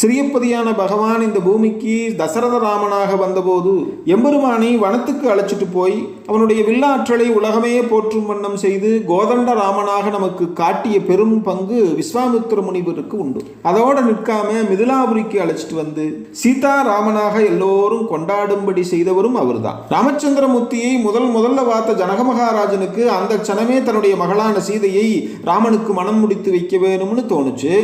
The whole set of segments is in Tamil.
சிறியப்பதியான பகவான் இந்த பூமிக்கு தசரத ராமனாக வந்தபோது எம்பெருமானை வனத்துக்கு அழைச்சிட்டு போய் அவனுடைய வில்லாற்றலை உலகமே போற்றும் வண்ணம் செய்து கோதண்ட ராமனாக நமக்கு காட்டிய பெரும் பங்கு விஸ்வாமித்திர முனிவருக்கு உண்டு. அதோடு நிற்காம மிதிலாபுரிக்கு அழைச்சிட்டு வந்து சீதா ராமனாக எல்லோரும் கொண்டாடும்படி செய்தவரும் அவர்தான். ராமச்சந்திரமூர்த்தியை முதல் முதல்ல பார்த்த ஜனக மகாராஜனுக்கு அந்த சனமே தன்னுடைய மகளான சீதையை ராமனுக்கு மனம் முடித்து வைக்க வேணும்னு தோணுச்சு.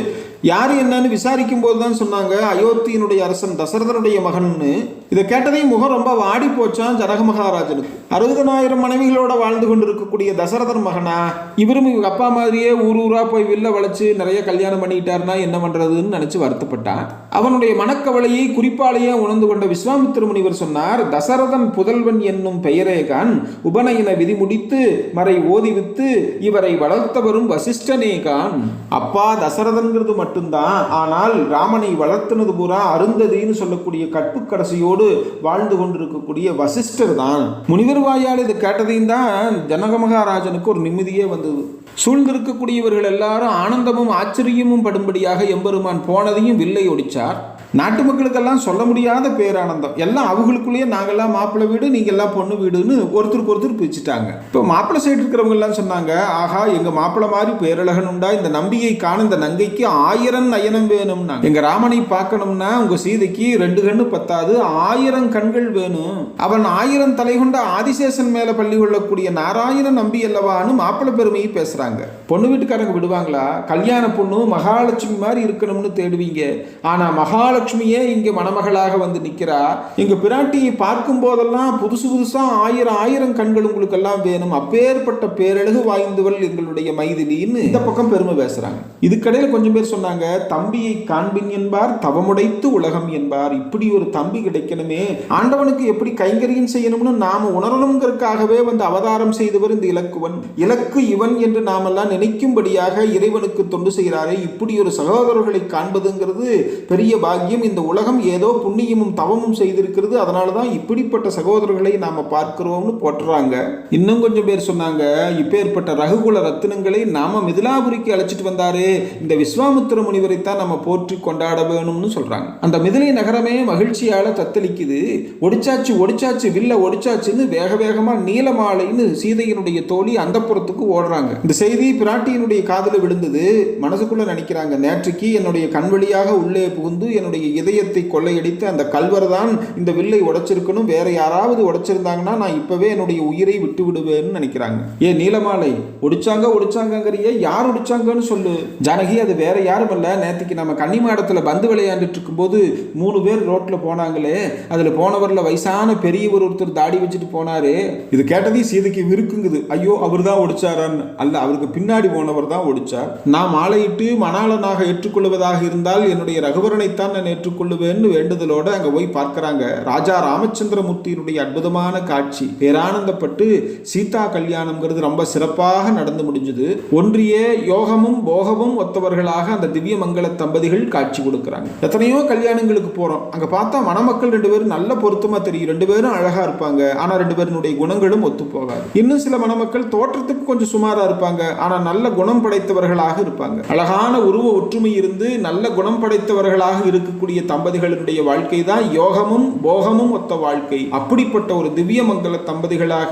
யார் என்னன்னு விசாரிக்கும் போது தான் சொன்னாங்க அயோத்தியினுடைய அரசன் தசரதனுடைய மகன்னு. இதை கேட்டதையும் முகம் ரொம்ப வாடி போச்சான் ஜனக மகாராஜனுக்கு. அறுபதனாயிரம் மனைவிகளோட வாழ்ந்து கொண்டு இருக்கக்கூடிய தசரதன் மகனா இவரும் இவங்க அப்பா மாதிரியே ஊர் ஊரா போய் வில்ல வளைச்சு நிறைய கல்யாணம் பண்ணிக்கிட்டாருனா என்ன பண்றதுன்னு நினைச்சு வருத்தப்பட்டான் அவனுடைய மனக்கவலையை குறிப்பாலேயே உணர்ந்து கொண்ட விஸ்வாமித்திர முனிவர் சொன்னார் தசரதன் புதல்வன் என்னும் பெயரேகான் உபநயன விதி முடித்து மறை ஓதிவித்து இவரை வளர்த்தவரும் வசிஷ்டனேகான் அப்பா தசரதன்கிறது மட்டும்தான். ஆனால் ராமனை வளர்த்துனது பூரா அருந்ததின்னு சொல்லக்கூடிய கற்புக்கடைசியோடு வாழ்ந்து கொண்டிருக்கக்கூடிய வசிஷ்டர் தான். முனிவர் வாயால் இது கேட்டதையும் தான் ஜனக மகாராஜனுக்கு ஒரு நிம்மதியே வந்தது. சூழ்ந்திருக்கக்கூடியவர்கள் எல்லாரும் ஆனந்தமும் ஆச்சரியமும் படும்படியாக எம்பெருமான் போனதையும் வில்லை ஒடிச்சார். நாட்டு மக்களுக்கெல்லாம் சொல்ல முடியாத பேரானந்தம். எல்லாம் அவங்களுக்குள்ளேயே நாங்கள்லாம் மாப்பிள்ளை வீடு நீங்கள் எல்லாம் பொண்ணு வீடுன்னு ஒருத்தருக்கு ஒருத்தர் பிரிச்சுட்டாங்க. இப்போ மாப்பிள்ளை சைடு இருக்கிறவங்க எல்லாம் சொன்னாங்க ஆஹா எங்கள் மாப்பிள்ளை மாதிரி பேரழகன் உண்டா? இந்த நம்பியை காண இந்த நங்கைக்கு ஆயிரம் நயனம் வேணும்னா எங்கள் ராமனை பார்க்கணும்னா உங்கள் சீதைக்கு ரெண்டு கண்ணு பத்தாது ஆயிரம் கண்கள் வேணும். அவன் ஆயிரம் தலை கொண்ட ஆதிசேஷன் மேலே பள்ளி கொள்ளக்கூடிய நாராயண நம்பி அல்லவான்னு மாப்பிள்ளை பெருமையை பேசுகிறாங்க பொண்ணு வீட்டுக்காரங்க விடுவாங்களா? கல்யாண பொண்ணு மகாலட்சுமி மாதிரி இருக்கணும்னு தேடுவீங்க. ஆனால் மகால மகாலட்சுமியே இங்கே மணமகளாக வந்து நிற்கிறா எங்க பிராட்டியை பார்க்கும் போதெல்லாம் புதுசு புதுசாக ஆயிரம் ஆயிரம் கண்கள் உங்களுக்கு எல்லாம் வேணும். அப்பேற்பட்ட பேரழகு வாய்ந்தவள் எங்களுடைய மைதிலின்னு இந்த பக்கம் பெருமை பேசுகிறாங்க இதுக்கடையில் கொஞ்சம் பேர் சொன்னாங்க தம்பியை காண்பின் என்பார் தவமுடைத்து உலகம் என்பார். இப்படி ஒரு தம்பி கிடைக்கணுமே. ஆண்டவனுக்கு எப்படி கைங்கரியம் செய்யணும்னு நாம் உணரணுங்கிறதுக்காகவே வந்து அவதாரம் செய்தவர் இந்த இலக்குவன். இலக்கு இவன் என்று நாமெல்லாம் நினைக்கும்படியாக இறைவனுக்கு தொண்டு செய்கிறாரே. இப்படி ஒரு சகோதரர்களை காண்பதுங்கிறது பெரிய பாக்கியம். இந்த உலகம் ஏதோ புண்ணியமும் தவமும் செய்திருக்கிறது. அதனால தான் இப்படிப்பட்ட சகோதரர்களை நாம பார்க்கிறோம்னு போட்டுறாங்க இன்னும் கொஞ்சம் பேர் சொன்னாங்க இப்பேற்பட்ட ரகுகுல ரத்தினங்களை நாம மிதிலாபுரிக்கு அழைச்சிட்டு வந்தாரு இந்த விஸ்வாமித்திர முனிவரைத்தான் நம்ம போற்றி கொண்டாட வேணும்னு சொல்றாங்க. அந்த மிதிலை நகரமே மகிழ்ச்சியால தத்தளிக்குது. ஒடிச்சாச்சு ஒடிச்சாச்சு வில்ல ஒடிச்சாச்சுன்னு வேக வேகமா நீலமாலைன்னு சீதையினுடைய தோழி அந்த புறத்துக்கு ஓடுறாங்க. இந்த செய்தி பிராட்டியினுடைய காதல விழுந்தது. மனசுக்குள்ள நினைக்கிறாங்க நேற்றுக்கு என்னுடைய கண் வழியாக உள்ளே புகுந்து என்னுடைய இதயத்தை கொள்ளையடித்து அந்த கல்வர் தான் இந்த வில்லை உடைச்சிருக்கணும். வேற யாராவது உடைச்சிருந்தாங்கன்னா நான் இப்பவே என்னுடைய உயிரை விட்டு விடுவேன்னு நினைக்கிறாங்க. ஏ நீலமாலை ஒடிச்சாங்க ஒடிச்சாங்கங்கிறிய யார் ஒடிச்சாங்கன்னு சொல்லு. ஜானகி அது வேற யாரும் இல்ல. நேற்றுக்கு நம்ம கன்னிமாடத்தில் பந்து விளையாண்டுட்டு இருக்கும்போது மூணு பேர் ரோட்ல போனாங்களே. அதுல போனவர்ல வயசான பெரியவர் ஒருத்தர் தாடி வச்சுட்டு போனாரு. இது கேட்டதையும் சீதைக்கு விருக்குங்குது. ஐயோ அவர் தான் ஒடிச்சாரான்னு. அல்ல அவருக்கு பின்னாடி போனவர் தான் ஒடிச்சார். நான் மாலையிட்டு மணாளனாக ஏற்றுக்கொள்வதாக இருந்தால் என்னுடைய ரகுவரனைத்தான் நான் ஏற்றுக்கொள்ளுவேன்னு வேண்டுதலோட அங்க போய் பார்க்கறாங்க. ராஜா ராமச்சந்திரமூர்த்தியினுடைய அற்புதமான காட்சி பேரானந்தப்பட்டு சீதா கல்யாணம்ங்கிறது ரொம்ப சிறப்பாக நடந்து முடிஞ்சது. ஒன்றிய யோகமும் போகமும் ஒத்தவர்களாக அந்த திவ்ய மங்கள தம்பதிகள் காட்சி கொடுக்கறாங்க. எத்தனையோ கல்யாணங்களுக்கு போறோம். அங்க பார்த்தா மணமக்கள் ரெண்டு பேரும் நல்ல பொருத்தமா தெரியும். ரெண்டு பேரும் அழகா இருப்பாங்க. ஆனா ரெண்டு பேருடைய குணங்களும் ஒத்து போகாது. இன்னும் சில மணமக்கள் தோற்றத்துக்கு கொஞ்சம் சுமாரா இருப்பாங்க. ஆனா நல்ல குணம் படைத்தவர்களாக இருப்பாங்க. அழகான உருவ ஒற்றுமை இருந்து நல்ல குணம் படைத்தவர்களாக இருக்கக்கூடிய தம்பதிகளினுடைய வாழ்க்கை தான் யோகமும் போகமும் ஒத்த வாழ்க்கை. அப்படிப்பட்ட ஒரு திவ்ய மங்கள தம்பதிகளாக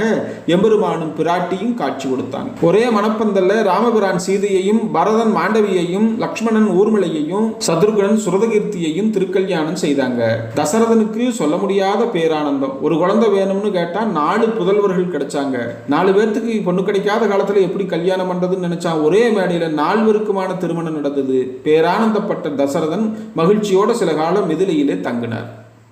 எம்பெருமானும் பிராட்டியும் காட்சி கொடுத்தாங்க ஒரே மணப்பந்தல்ல ராமபிரான் சீதையையும் பரதன் மாண்டவியையும் லக்ஷ்மணன் ஊர்மிளையையும் சத்ருகன் சுரதகீர்த்தியையும் திருக்கல்யாணம் செய்தாங்க. தசரதனுக்கு சொல்ல முடியாத பேரானந்தம். ஒரு குழந்தை வேணும்னு கேட்டா நாலு புதல்வர்கள் கிடைச்சாங்க. நாலு பேர்த்துக்கு பொண்ணு கிடைக்காத காலத்துல எப்படி கல்யாணம் பண்றதுன்னு நினைச்சா ஒரே மேடையில நால்வருக்குமான திருமணம் நடந்தது. பேரானந்தப்பட்ட தசரதன் மகிழ்ச்சியோட சில காலம் மிதிலையிலே தங்கினார்.